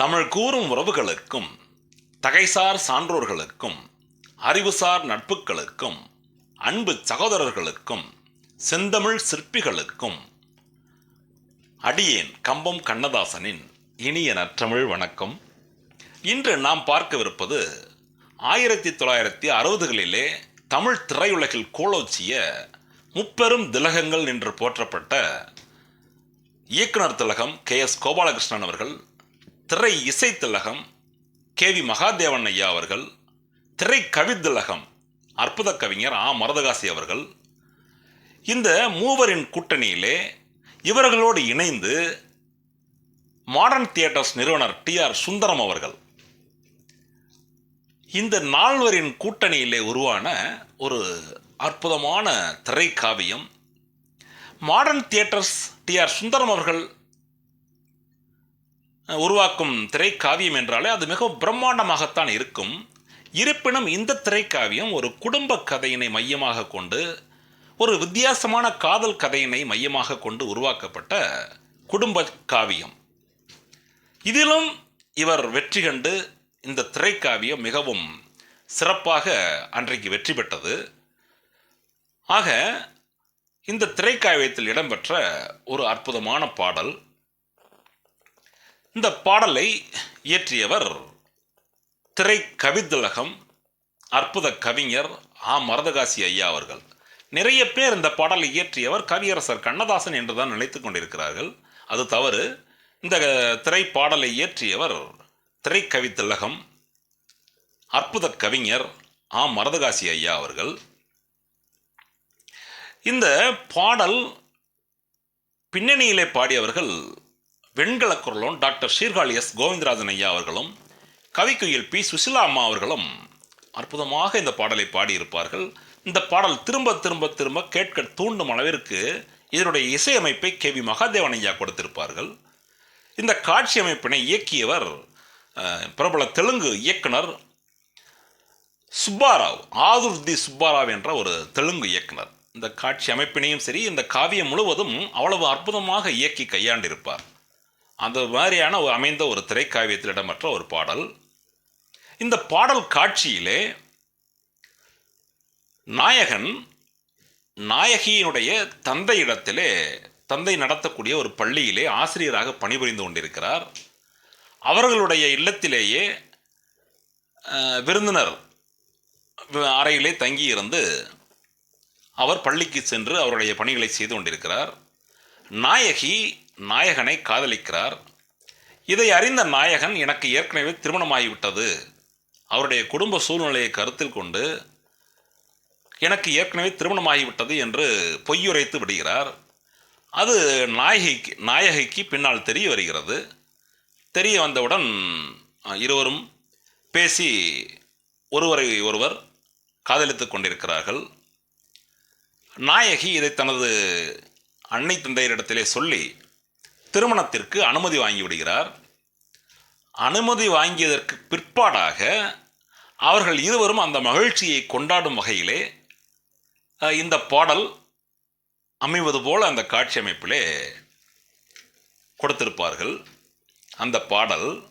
தமிழ் கூறும் உறவுகளுக்கும் தகைசார் சான்றோர்களுக்கும் அறிவுசார் நட்புகளுக்கும் அன்பு சகோதரர்களுக்கும் செந்தமிழ் சிற்பிகளுக்கும் அடியேன் கம்பம் கண்ணதாசனின் இனிய நற்றமிழ் வணக்கம். இன்று நாம் பார்க்கவிருப்பது ஆயிரத்தி தொள்ளாயிரத்தி அறுபதுகளிலே தமிழ் திரையுலகில் கோலோச்சிய முப்பெரும் திலகங்கள் என்று போற்றப்பட்ட இயக்குனர் திலகம் கே எஸ் கோபாலகிருஷ்ணன் அவர்கள் திரை இசை கே வி மகாதேவன் ஐயா அவர்கள் திரை கவித்திலகம் அற்புத கவிஞர் ஆ. மரதகாசி அவர்கள். இந்த மூவரின் கூட்டணியிலே இவர்களோடு இணைந்து மாடர்ன் தியேட்டர்ஸ் நிறுவனர் டி. ஆர். சுந்தரம் அவர்கள். இந்த நால்வரின் கூட்டணியிலே உருவான ஒரு அற்புதமான திரைக்காவியம் modern theatres T. R. Sundaram அவர்கள் உருவாக்கும் திரைக்காவியம் என்றாலே அது மிகவும் பிரம்மாண்டமாகத்தான் இருக்கும். இருப்பினும் இந்த திரைக்காவியம் ஒரு குடும்ப கதையினை மையமாக கொண்டு ஒரு வித்தியாசமான காதல் கதையினை மையமாக கொண்டு உருவாக்கப்பட்ட குடும்ப காவியம். இதிலும் இவர் வெற்றி கண்டு இந்த திரைக்காவியம் மிகவும் சிறப்பாக அன்றைக்கு வெற்றி பெற்றது. ஆக இந்த திரைக்காவியத்தில் இடம்பெற்ற ஒரு அற்புதமான பாடல் இந்த பாடலை இயற்றியவர் திரை கவித்திலகம் அற்புத கவிஞர் ஆ. மரதகாசி ஐயா அவர்கள். நிறைய பேர் இந்த பாடலை இயற்றியவர் கவியரசர் கண்ணதாசன் என்று தான் நினைத்து கொண்டிருக்கிறார்கள். அது தவறு. இந்த திரைப்பாடலை இயற்றியவர் திரை கவித்திலகம் அற்புத கவிஞர் ஆ. மரதகாசி ஐயா அவர்கள். இந்த பாடல் பின்னணியிலே பாடியவர்கள் வெண்கல குரலும் டாக்டர் ஷீர்காழி எஸ். கோவிந்தராஜன் ஐயா அவர்களும் கவிக்குயில் பி. சுசிலா அம்மா அவர்களும் அற்புதமாக இந்த பாடலை பாடியிருப்பார்கள். இந்த பாடல் திரும்ப திரும்ப திரும்ப கேட்க தூண்டும் அளவிற்கு இதனுடைய இசையமைப்பை கே. வி. மகாதேவன் ஐயா கொடுத்திருப்பார்கள். இந்த காட்சி அமைப்பினை இயக்கியவர் பிரபல தெலுங்கு இயக்குனர் சுப்பாராவ் ஆதுர்தி சுப்பாராவ் என்ற ஒரு தெலுங்கு இயக்குனர். இந்த காட்சி அமைப்பினையும் சரி இந்த காவியம் முழுவதும் அவ்வளவு அற்புதமாக இயக்கி கையாண்டிருப்பார். அந்த மாதிரியான ஒரு அமைந்த ஒரு திரைக்காவியத்தில் இடம்பெற்ற ஒரு பாடல். இந்த பாடல் காட்சியிலே நாயகன் நாயகியினுடைய தந்தை இடத்திலே தந்தை நடத்தக்கூடிய ஒரு பள்ளியிலே ஆசிரியராக பணிபுரிந்து கொண்டிருக்கிறார். அவர்களுடைய இல்லத்திலேயே விருந்தினர் அறையிலே தங்கியிருந்து அவர் பள்ளிக்கு சென்று அவருடைய பணிகளை செய்து கொண்டிருக்கிறார். நாயகி நாயகனை காதலிக்கிறார். இதை அறிந்த நாயகன் எனக்கு ஏற்கனவே திருமணமாகிவிட்டது. அவருடைய குடும்ப சூழ்நிலையை கருத்தில் கொண்டு எனக்கு ஏற்கனவே திருமணமாகிவிட்டது என்று பொய்யுரைத்து விடுகிறார். அது நாயகிக்கு நாயகிக்கு பின்னால் தெரிய வருகிறது. தெரிய வந்தவுடன் இருவரும் பேசி ஒருவரை ஒருவர் காதலித்து கொண்டிருக்கிறார்கள். நாயகி இதை தனது அன்னை தந்தையரிடத்திலே சொல்லி திருமணத்திற்கு அனுமதி வாங்கி விடுகிறார். அனுமதி வாங்கியதற்கு பிற்பாடாக அவர்கள் இருவரும் அந்த மகிழ்ச்சியை கொண்டாடும் வகையிலே இந்த பாடல் அமைவது போல அந்த காட்சி அமைப்பிலே கொடுத்திருப்பார்கள். அந்த பாடல்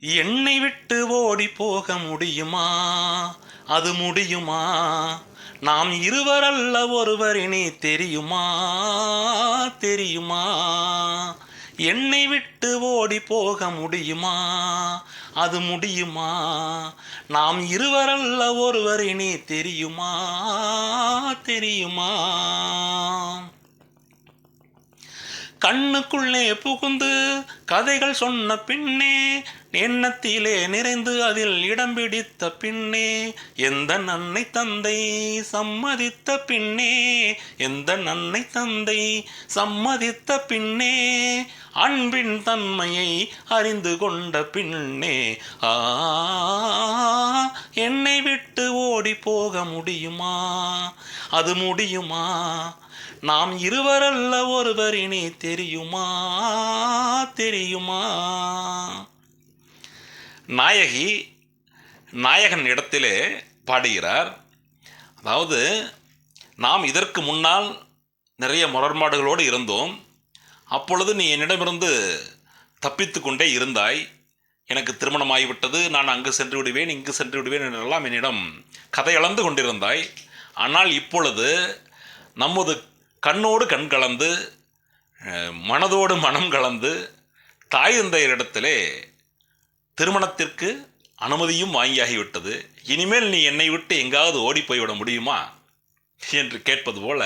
என்னை விட்டு ஓடி போக முடியுமா? அது முடியுமா? நாம் இருவரல்ல ஒருவர் இனி தெரியுமா? தெரியுமா? என்னை விட்டு ஓடி போக முடியுமா? அது முடியுமா? நாம் இருவரல்ல ஒருவர் இனி தெரியுமா? தெரியுமா? கண்ணுக்குள்ளே புகுந்து கதைகள் சொன்ன பின்னே எண்ணத்திலே நிறைந்து அதில் இடம் பிடித்த பின்னே எந்த நன்னை தந்தை சம்மதித்த பின்னே எந்த நன்னை தந்தை சம்மதித்த பின்னே அன்பின் தன்மையை அறிந்து கொண்ட பின்னே ஆ என்னை விட்டு ஓடி போக முடியுமா? அது முடியுமா? நாம் இருவரல்ல ஒருவர் இனி தெரியுமா? தெரியுமா? நாயகி நாயகன் இடத்திலே பாடுகிறார். அதாவது நாம் இதற்கு முன்னால் நிறைய முரண்பாடுகளோடு இருந்தோம். அப்பொழுது நீ என்னிடமிருந்து தப்பித்து கொண்டே இருந்தாய். எனக்கு திருமணமாகிவிட்டது. நான் அங்கு சென்று விடுவேன் இங்கு சென்று விடுவேன் என்றெல்லாம் என்னிடம் கதையளந்து கொண்டிருந்தாய். ஆனால் இப்பொழுது நமது கண்ணோடு கண் கலந்து மனதோடு மனம் கலந்து தாய் தந்தையரிடத்திலே திருமணத்திற்கு அனுமதியும் வாங்கியாகிவிட்டது. இனிமேல் நீ என்னை விட்டு எங்காவது ஓடி போய்விட முடியுமா? என்று கேட்பது போல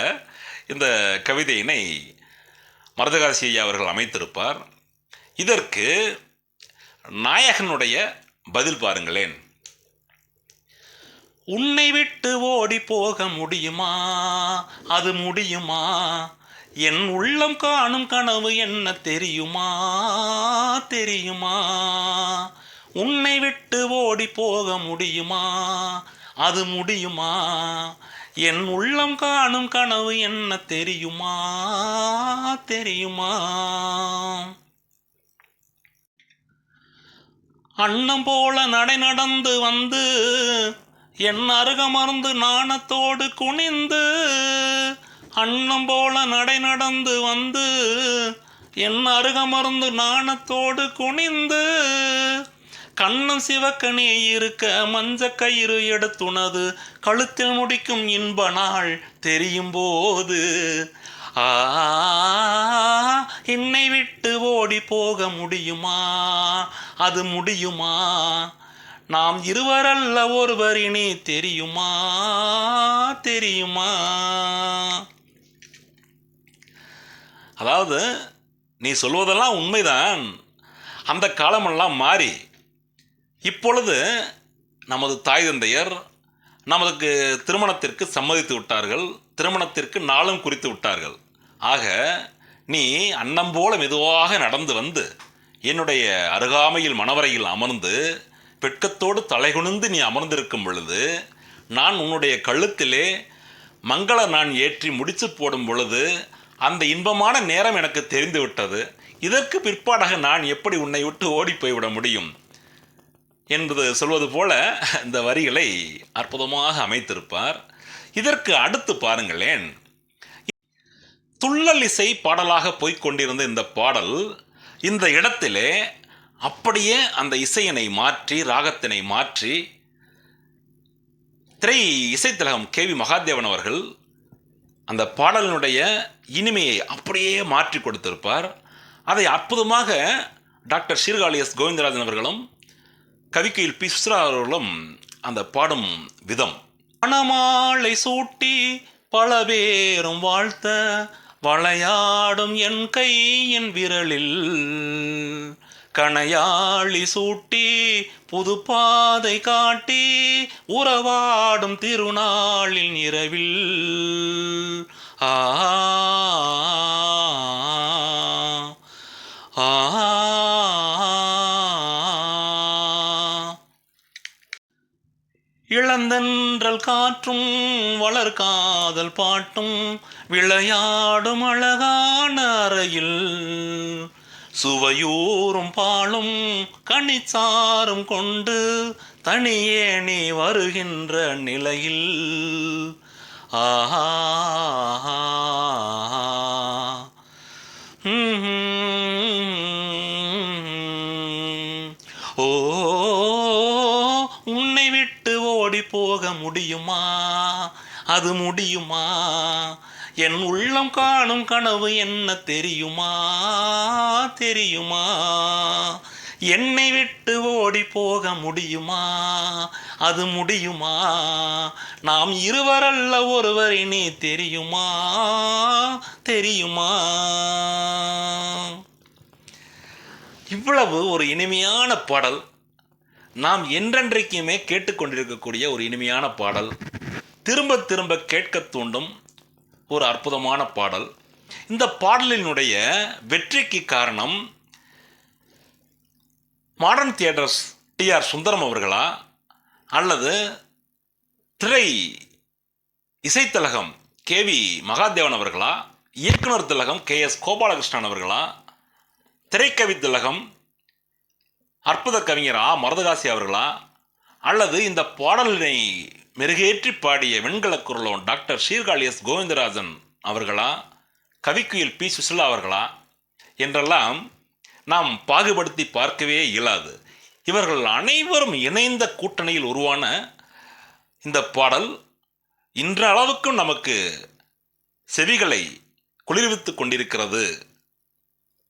இந்த கவிதையினை மருதகாசி ஐயா அவர்கள் அமைத்திருப்பார். இதற்கு நாயகனுடைய பதில் பாருங்களேன். உன்னை விட்டு ஓடி போக முடியுமா? அது முடியுமா? என் உள்ளம் காணும் கனவு என்ன தெரியுமா? தெரியுமா? உன்னை விட்டு ஓடி போக முடியுமா? அது முடியுமா? என் உள்ளம் காணும் கனவு என்ன தெரியுமா? தெரியுமா? அண்ணம் போல நடை நடந்து வந்து என் அருகமர்ந்து நாணத்தோடு குனிந்து அண்ணம் போல நடை நடந்து வந்து என் அருகமர்ந்து நாணத்தோடு குனிந்து கண்ணம் சிவக்க இருக்க மஞ்ச கயிறு எடுத்துனது கழுத்தில் முடிக்கும் இன்ப நாள் தெரியும் போது ஆ என்னை விட்டு ஓடி போக முடியுமா? அது முடியுமா? நாம் இருவரல்ல ஒருவர் தெரியுமா? தெரியுமா? அதாவது நீ சொல்வதெல்லாம் உண்மைதான். அந்த காலமெல்லாம் மாறி. இப்பொழுது நமது தாய் தந்தையர் நமக்கு திருமணத்திற்கு சம்மதித்து விட்டார்கள் திருமணத்திற்கு நாளும் குறித்து விட்டார்கள். ஆக நீ அன்னம் போல மெதுவாக நடந்து வந்து என்னுடைய அருகாமையில் மணவரையில் அமர்ந்து பெட்கத்தோடு தலைகுனிந்து நீ அமர்ந்திருக்கும் பொழுது நான் உன்னுடைய கழுத்திலே மங்கள நான் ஏற்றி முடித்து போடும் பொழுது அந்த இன்பமான நேரம் எனக்கு தெரிந்துவிட்டது. இதற்கு பிற்பாடாக நான் எப்படி உன்னை விட்டு ஓடி போய்விட முடியும்? என்பது சொல்வது போல இந்த வரிகளை அற்புதமாக அமைத்திருப்பார். இதற்கு அடுத்து பாருங்களேன். துள்ளல் இசை பாடலாக போய்க் கொண்டிருந்த இந்த பாடல் இந்த இடத்திலே அப்படியே அந்த இசையினை மாற்றி ராகத்தினை மாற்றி திரை இசைத்திலகம் கே வி மகாதேவன் அவர்கள் அந்த பாடலினுடைய இனிமையை அப்படியே மாற்றி கொடுத்திருப்பார். அதை அற்புதமாக டாக்டர் சீர்காழி எஸ். கோவிந்தராஜன் அவர்களும் கவிக்கையில் பி அவர்களும் அந்த பாடும் விதம். பணமாலை சூட்டி பல பேரும் வாழ்த்த வளையாடும் என் கையின் விரலில். கணையாளி சூட்டி புது பாதை காட்டி உறவாடும் திருநாளின் இரவில். ஆ ஆ இளந்தென்றல் காற்றும் வளர் காதல் பாட்டும் விளையாடும் அழகான அறையில். சுவையூறும் பாலும் கனிச்சாரும் கொண்டு தனியே நீ வருகின்ற நிலையில். ஆஹா ம்ம். ஓ உன்னை விட்டு ஓடி போக முடியுமா? அது முடியுமா? என் உள்ளம் காணும் கனவு என்ன தெரியுமா? தெரியுமா? என்னை விட்டு ஓடி போக முடியுமா? அது முடியுமா? நாம் இருவரல்ல ஒருவர் இனி தெரியுமா? தெரியுமா? இவ்வளவு ஒரு இனிமையான பாடல். நாம் என்றென்றைக்குமே கேட்டுக்கொண்டிருக்கக்கூடிய ஒரு இனிமையான பாடல். திரும்ப திரும்ப கேட்கத் தூண்டும் ஒரு அற்புதமான பாடல். இந்த பாடலினுடைய வெற்றிக்கு காரணம் modern theatres T R Sundaram அவர்களா? அல்லது திரை இசைத்தலகம் கே வி மகாதேவன் அவர்களா? இயக்குனர் திலகம் கே எஸ் கோபாலகிருஷ்ணன் அவர்களா? திரைக்கவி திலகம் அற்புத கவிஞர் ஆ. மருதகாசி அவர்களா? அல்லது இந்த பாடலினை மெருகேற்றி பாடிய வெண்கலக் குரலோன் டாக்டர் சீர்காழி எஸ். கோவிந்தராஜன் அவர்களா? கவிக்குயில் பி. சுசிலா அவர்களா? என்றெல்லாம் நாம் பாகுபடுத்தி பார்க்கவே இயலாது. இவர்கள் அனைவரும் இணைந்த கூட்டணியில் உருவான இந்த பாடல் இன்றளவுக்கும் நமக்கு செவிகளை குளிர்வித்துக் கொண்டிருக்கிறது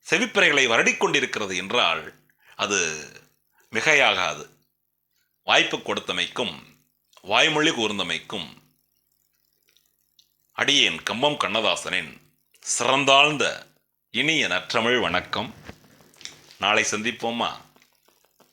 செவிப்பிறைகளை வருடிக் கொண்டிருக்கிறது என்றால் அது மிகையாகாது. வாய்ப்பு கொடுத்தமைக்கும் வாய்மொழி கூர்ந்தமைக்கும் அடியேன் கம்பம் கண்ணதாசனின் சிறந்தாழ்ந்த இனிய நற்றமிழ் வணக்கம். நாளை சந்திப்போமா?